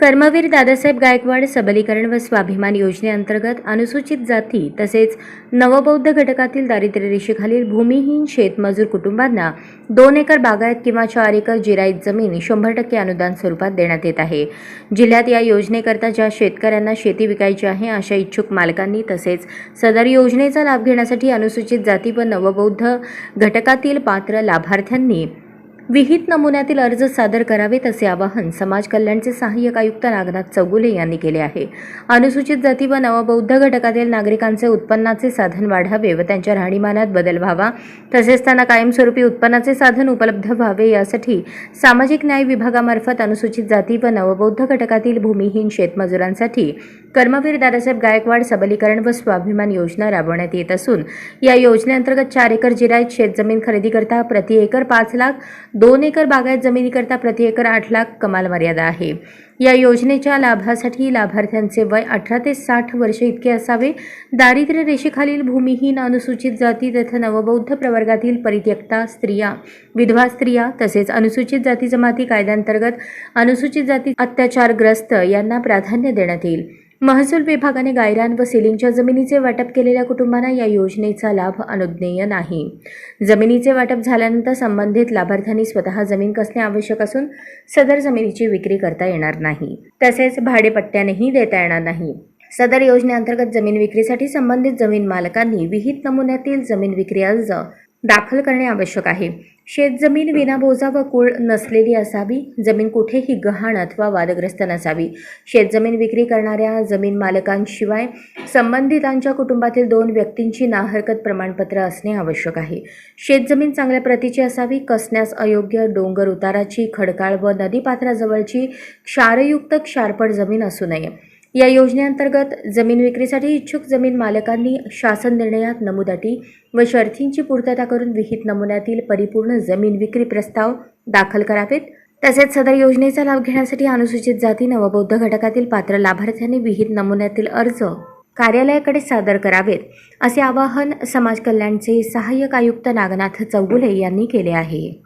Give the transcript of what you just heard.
कर्मवीर दादासाहेब गायकवाड सबलीकरण व स्वाभिमान योजनेअंतर्गत अनुसूचित जाती तसेच नवबौद्ध घटकातील दारिद्र्य रेषेखालील भूमिहीन शेतमजूर कुटुंबांना दोन एकर बागायत किंवा चार एकर जिरायत जमीन शंभर टक्के अनुदान स्वरूपात देण्यात येत आहे. जिल्ह्यात या योजनेकरता ज्या शेतकऱ्यांना शेती विकायची आहे अशा इच्छुक मालकांनी तसेच सदर योजनेचा लाभ घेण्यासाठी अनुसूचित जाती व नवबौद्ध घटकातील पात्र लाभार्थ्यांनी विहित नमुन्यातील अर्ज सादर करावेत असे आवाहन समाज कल्याणचे सहाय्यक आयुक्त नागनाथ चौगुले यांनी केले आहे. अनुसूचित जाती व नवबौद्ध घटकातील नागरिकांचे उत्पन्नाचे साधन वाढावे व त्यांच्या राहणीमानात बदल व्हावा. तसेच त्यांना कायमस्वरूपी उत्पन्नाचे साधन उपलब्ध व्हावे यासाठी सामाजिक न्याय विभागामार्फत अनुसूचित जाती व नवबौद्ध घटकातील भूमिहीन शेतमजुरांसाठी कर्मवीर दादासाहेब गायकवाड सबलीकरण व स्वाभिमान योजना राबवण्यात येत असून या योजनेअंतर्गत चार एकर जिरायत शेतजमीन खरेदीकरता प्रति एकर पाच लाख दोन एकर बागायत जमिनीकरता प्रति एकर आठ लाख कमाल मर्यादा आहे. या योजनेच्या लाभासाठी लाभार्थ्यांचे वय अठरा ते साठ वर्ष इतके असावे. दारिद्र्य रेषेखालील भूमिहीन अनुसूचित जाती तथा नवबौद्ध प्रवर्गातील परित्यक्ता स्त्रिया विधवा स्त्रिया तसेच अनुसूचित जाती जमाती कायद्यांतर्गत अनुसूचित जाती अत्याचारग्रस्त यांना प्राधान्य देण्यात येईल. महसूल विभागाने गायरान व सिलिंगच्या जमिनीचे वाटप केलेल्या कुटुंबांना या योजनेचा लाभ अनुज्ञेय नाही. जमिनीचे वाटप झाल्यानंतर संबंधित लाभार्थ्यांनी स्वतः जमीन कसणे आवश्यक असून सदर जमिनीची विक्री करता येणार नाही. तसेच भाडेपट्ट्यानेही देता येणार नाही. सदर योजनेअंतर्गत जमीन विक्रीसाठी संबंधित जमीन मालकांनी विहित नमुन्यातील जमीन विक्री अर्ज दाखल करणे आवश्यक आहे. शेतजमीन विनाबोजा व कुळ नसलेली असावी जमीन कुठेही गहाण अथवा वादग्रस्त नसावी. शेतजमीन विक्री करणाऱ्या जमीन मालकांशिवाय संबंधितांच्या कुटुंबातील दोन व्यक्तींची नाहरकत प्रमाणपत्र असणे आवश्यक आहे. शेतजमीन चांगल्या प्रतीची असावी कसण्यास अयोग्य डोंगर उताराची खडकाळ व नदीपात्राजवळची क्षारयुक्त क्षारपड जमीन असू नये. या योजनेअंतर्गत जमीन विक्रीसाठी इच्छुक जमीन मालकांनी शासन निर्णयात नमुदाटी व शर्थींची पूर्तता करून विहित नमुन्यातील परिपूर्ण जमीन विक्री प्रस्ताव दाखल करावेत. तसेच सदर योजनेचा लाभ घेण्यासाठी अनुसूचित जाती नवबौद्ध घटकातील पात्र लाभार्थ्यांनी विहित नमुन्यातील अर्ज कार्यालयाकडे सादर करावेत असे आवाहन समाज कल्याणचे सहाय्यक आयुक्त नागनाथ चौगुले यांनी केले आहे.